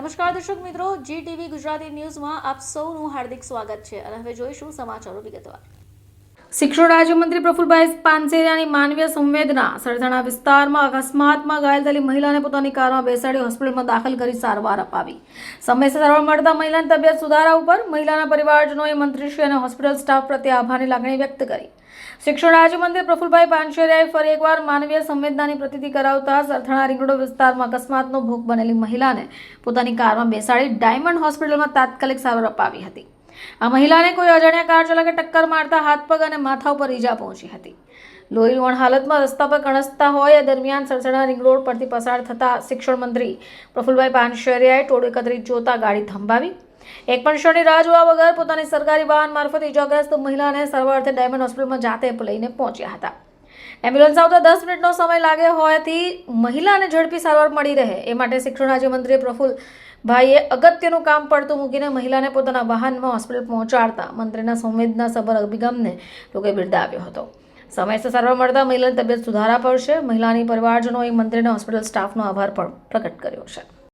નમસ્કાર દર્શક મિત્રો જી ટીવી ગુજરાતી ન્યૂઝમાં આપ સૌનું હાર્દિક સ્વાગત છે અને હવે જોઈશું સમાચારો વિગતવાર. શિક્ષણ રાજ્યમંત્રી પ્રફુલભાઈ પાનસેરિયાની માનવીય સંવેદના સરથાણા વિસ્તારમાં અકસ્માતમાં ઘાયલ થયેલી મહિલાને પોતાની કારમાં બેસાડી હોસ્પિટલમાં દાખલ કરી સારવાર અપાવી. સમયસર સારવાર મળતા મહિલાની તબિયત સુધારા ઉપર મહિલાના પરિવારજનોએ મંત્રીશ્રી અને હોસ્પિટલ સ્ટાફ પ્રત્યે આભારની લાગણી વ્યક્ત કરી. શિક્ષણ રાજ્યમંત્રી પ્રફુલભાઈ પાનસેરિયાએ ફરી એકવાર માનવીય સંવેદનાની પ્રતિતિ કરાવતા સરથાણા રીંગડો વિસ્તારમાં અકસ્માતનો ભોગ બનેલી મહિલાને પોતાની કારમાં બેસાડી ડાયમંડ હોસ્પિટલમાં તાત્કાલિક સારવાર અપાવી હતી. આ મહિલાને કોઈ અજાણ્યા કાર ચાલકે ટક્કર મારતા હાથ પગ અને માથા ઉપર ઈજા પહોંચી હતી. લોહી લોણ હાલતમાં રસ્તા પર કણસતા હોય એ દરમિયાન સરસણા રિંગ રોડ પરથી પસાર થતા શિક્ષણ મંત્રી પ્રફુલભાઈ પાનશેરિયાએ ટોળ એકત્રિત જોતા ગાડી થંભાવી. એક પણ ક્ષણની રાહ જોવા વગર પોતાની સરકારી વાહન મારફત ઈજાગ્રસ્ત મહિલાને સારવાર અર્થે ડાયમંડ હોસ્પિટલમાં જાતે લઈને પહોંચ્યા હતા. એમ્બ્યુલન્સ આવતા દસ મિનિટનો સમય લાગે હોવાથી મહિલાને ઝડપી સારવાર મળી રહે. એ માટે શિક્ષણ રાજ્યમંત્રી પ્રફુલ ભાઈએ અગત્યનું કામ પડતું મૂકીને મહિલાને પોતાના વાહનમાં હોસ્પિટલ પહોંચાડતા મંત્રીના સંવેદનાસભર અભિગમને લોકોએ બિરદાવ્યો હતો. સમયસર સારવાર મળતા મહિલાની તબિયત સુધારા પડશે મહિલાની પરિવારજનોએ મંત્રીના હોસ્પિટલ સ્ટાફનો આભાર પણ પ્રગટ કર્યો છે.